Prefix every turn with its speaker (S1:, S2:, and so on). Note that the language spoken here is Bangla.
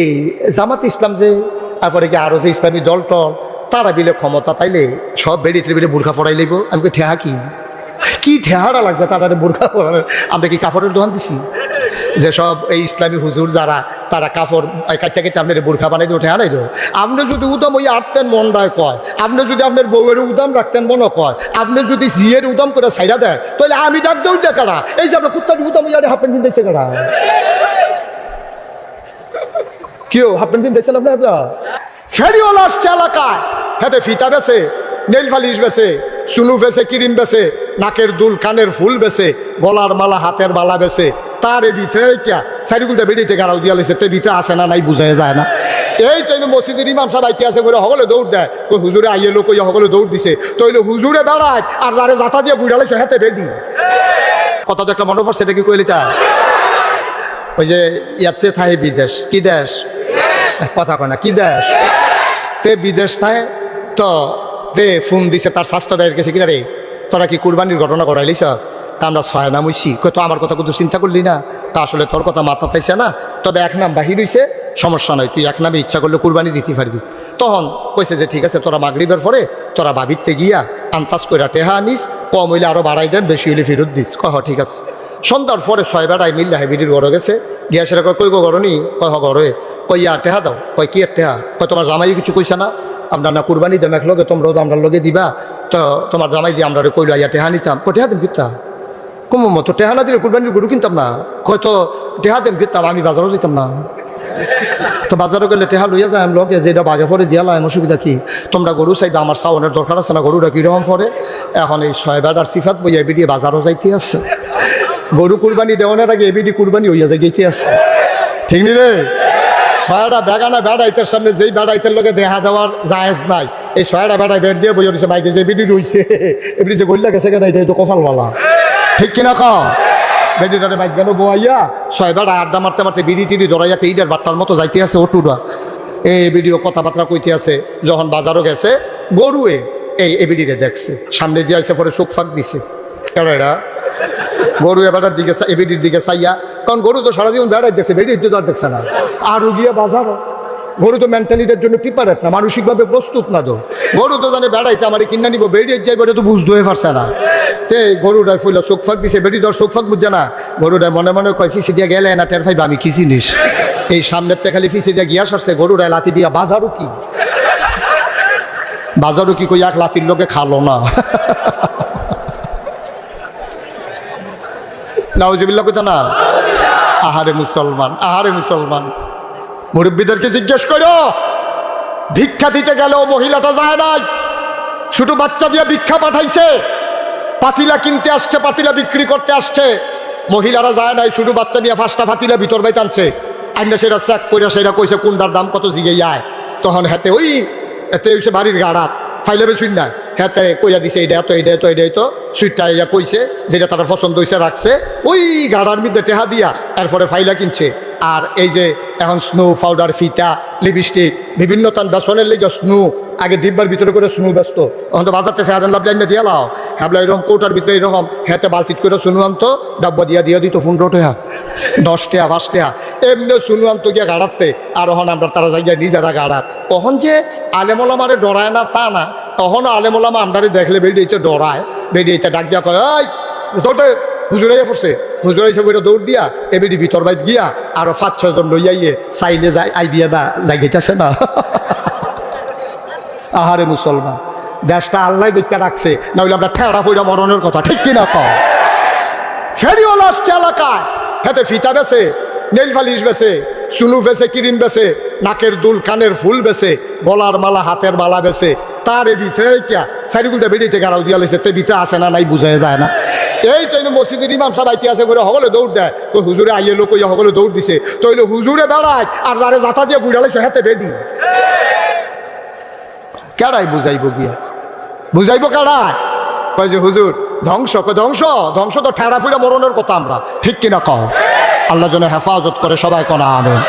S1: এই জামাত ইসলাম যে তারপরে কি আরও যে ইসলামী দল টল তারা বিলে ক্ষমতা তাইলে সব বেরিয়ে বেরিয়ে বোরখা পড়াই লইব। আমি কই, ঠেহা কি? কি ঠেহারা লাগছে? তারা বোরখা পড়ানো আমরা কি কাপড়ের দোকান দিছি? যে সব এই ইসলামী হুজুর যারা তারা কাপড় কাটতে কেটে আপনার বোরখা বানাই দেবো ঠেহা নাই দেবো? আপনি যদি উদম ওই আটতেন মন রায় কয় আপনি যদি আপনার বউয়ের উদাম রাখতেন মনে কয় আপনি যদি জিয়ের উদাম করে সাইডা দেয় তাহলে আমি ডাক দেউ কারা? এই যে আপনার কুত্তার উদাম ইয়ারে হাফেন কিনতেছে কারা? কেউ হাফেন কিনতেছেন আপনারা ফেরিওয়ালা আসছে এলাকায়। হাতে ফিতা বেছে, নেল ফালিশ বেছে সুনু বেছে, কিরিম বেছে, নাকের দুল, কানের ফুল বেছে, গলার মালা, হাতের মালা বেছে, তার এই ভিতরে কিয়া চারিগুলটা বেরিয়েতে গাড়াও দিয়া লেছে তে ভিতরে আসে না, নাই বুঝাই যায় না। এই তাই মসজিদের ইমাম সাহেব আইতে আছে বলে সকলে দৌড় দেয়। কই হুজুরে আইয়ে লোক সকলে দৌড় দিছে। তইলে হুজুরে বেড়ায় আর যারে জাতা দিয়ে বুড়ালে সে হাতে বেডি। কথা তো একটা মনে পড়ছে, এটা কি কইলি ওই যে ইয়াতে থাকে বিদেশ, কি দেশ? কথা কয় না, কি দেশ? তে বিদেশ থাকে তো তে ফোন দিছে, তার স্বাস্থ্য ব্যয়ের গেছে কিনা রে? তোরা কি কুরবানির ঘটনা করাইলিস তা আমরা ছয় নাম হইছি। তো আমার কথা কিন্তু চিন্তা করলি না। তা আসলে তোর কথা মাথা পাইছে না। তবে এক নাম বাহির হইছে, সমস্যা নয় তুই এক নামে ইচ্ছা করলে কুরবানি দিতে পারবি। তখন কইছে যে, ঠিক আছে, তোরা মাগরিবের পরে তোরা বাবিতে গিয়া আন্তাজ কইরা টেহা আনিস, কম হইলে আরও বাড়াই দেন, বেশি হইলে ফেরত দিস। কহ, ঠিক আছে। সন্ধ্যার পরে ছয় বেড়ায় মিল্লা হেবিডির ঘরে গেছে। গিয়া সেটা কই গো ঘরনি কয়, হ, ঘরে। কই ইয়া টেহা দাও? কয় কি টেহা? কয় তোমার জামাই কিছু কইছে না? আমরা না কুরবানি এক লগে, তোমরাও তো আমরা লগে দিবা। তো তোমার জামাই দিয়ে আমরা কইলো ইয়া টেহা নিতাম। কয় টেহা দেম কিতা কমো মতো টেহা না দিলে কুরবানির গরু কিনতাম না? কয় তো টেহা দেম কিনতাম আমি বাজারও দিতাম না। তো বাজারে গেলে টেহা লইয়া যায় লগে যে এটা বাগে পরে দিয়া লাম অসুবিধা কি? তোমরা গরু চাইবা, আমার সাউনের দরকার আছে না, গরুটা কীরকম পরে? এখন এই ছয় বেড়ার সিফাত বইয়া এবিডি বাজারও যাইতে আছে। গরু কুরবানি দেওয়ানের আগে এবিডি কুরবানি হইয়া যায় গেইতে আছে। ঠিক নি রে? ছয়টা বেগানা বেড়াইতের সামনে যেই বেড়াইতের লোকে দেখা দেওয়ার জায়েজ নাই। এই ছয়টা বেড়াই বেড় দিয়ে বইয়া দিছে বাইকে যে এবিডি রইছে এবিডি যে গল্লা গেছে কেন এটা তো কপালওয়ালা। ঠিক কিনা ক? বেডিটারে বাইক গেল বোয়াইয়া ছয় বেড়া আড্ডা মারতে মারতে বিড়ি টিড়ি ধরাইয়া ইডের বাট্টার মতো যাইতে আছে ওটুরা এই ভিডিও কথাবার্তা কইতে আছে, যখন বাজারও গেছে, গরুয়ে এই এবিডিরে দেখছে। সামনে দিয়ে আসে পরে চোখ ফাঁক দিছে। কেন এটা? গরু এবারটার দিকে এবিডির দিকে চাইয়া কারণ গরু তো সারা জীবন বেড়াই দেখছে বেরিয়ে তো আর দেখছে না। আরও গিয়ে বাজারও। গরু তো মেন্টালিটির জন্য প্রিপারেট না, মানসিকভাবে প্রস্তুত না তো। গরু তো জানে বেড়াইতে আমার কিনা নিব বেরিয়ে যাই বেড়ে তো বুঝতে হয়ে পারছে না। তে গরুটা ফুলে চোখ ফাঁক দিছে বেরি ধর চোখ ফাঁক বুঝছে না। গরুটা মনে মনে কয়, ফিসি দিয়া গেলে না টের ফাইবা আমি কি জিনিস? এই সামনের তে খালি ফিসি দিয়া গিয়া সরছে গরুটা লাতি দিয়া, বাজারও কি? বাজারও কি কই, এক লাতির লোকে খালো না। নাউজুবিল্লাহ কোথা না আহারে মুসলমান আহারে মুসলমান। মুরব্বীদেরকে জিজ্ঞেস করো, ভিক্ষা দিতে গেলেও মহিলাটা যায় নাই। শুধু বাচ্চা দিয়ে ভিক্ষা পাঠাইছে। পাতিলা কিনতে আসছে, পাতিলা বিক্রি করতে আসছে। মহিলারা যায় নাই, শুধু বাচ্চা নিয়ে ফাঁসটা পাতিলা ভিতর বাইতে আনছে। আইনা সেটা চেক করে সেটা কইছে, কোনটার দাম কত? জিগে যায় তখন হেতে ওই এতে বাড়ির গাড়াত। ফাইলে বেশুন না হেতে কইয়া দিছে এইটা এত এইটা এত এইটা তো সুইটটা ইয়া কইছে, যেটা তারা পছন্দ হয়েছে রাখছে। ওই গাড়ার মধ্যে টেহা দিয়া এরপরে ফাইলা কিনছে। আর এই যে এখন স্নো পাউডার, ফিতা, লিপস্টিক, বিভিন্ন তান বেসনের লেগে স্নো, আগে ডিব্বার ভিতরে করে স্নো ব্যস্ত। এখন তো বাজারতে ফেয়ার লাভ লাইন দিয়ে লাও। হ্যাবলা এরকম কৌটার ভিতরে এরকম হেতে বালতিত করে শুনু আনতো, ডাব্বা দিয়া দিয়া দিত পনেরো টেহা, দশ টেহা, পাঁচ এমনি শুনু আনতো গিয়া গাড়াতে আর ওখানে আমরা তারা যাই নিজেরা গাড়াত তখন যে আলেমলামারে ডরায় না, তা না। তখনও আলেমলামা আমদারে দেখলে বেরিয়ে ডরায় বেরিয়ে ডাক দিয়া কয়, এই দৌড়ে হুজুরাইয়া পড়ছে। হুজুরাইছে বইটা দৌড় দিয়া এবিডি ভিতর বাইত গিয়া আরও পাঁচ ছয়জন লইয়াইয়ে চাইলে যাই, আইবিয়া না গেছে না। আহারে মুসলমান, দেশটা আল্লাহ দেখা রাখছে নইলে আমরা ঠেড়া পইরা মরণের কথা, ঠিক কিনা কম ফেরিওয়ালা আসছে এলাকায় হেতে ফিতা বেছে নেল ফালিশ বেছে সুনু বেছে কিরিম বেছে, নাকের দুল, কানের ফুল বেছে, গলার মালা, হাতের মালা বেছে তার ভিতরে কিয়া সাইডগুলটা বেরিয়েতে গাড়াও দিয়া লেছে। তে ভিতরে আসে না, নাই বুঝাই যায় না। এই টাইমে মসজিদের ইমাম সাহেব আইতে আছে করে সকলে দৌড় দেয়। তো হুজুরে আইয়ে লোক ইয়া সকলে দৌড় দিছে। তইলে হুজুরে বেড়ায় আর যারে জাতা দিয়ে বুড়ালাইছে হাতে বেডি কেডাই বুঝাইব গিয়া? বুঝাইব কেডাই কয় যে হুজুর ধ্বংস ধ্বংস ধ্বংস তো ঠেড়া ফুড়া মরণের কথা আমরা। ঠিক কিনা কও? আল্লাহ যেন হেফাজত করে সবাই কনা আনেন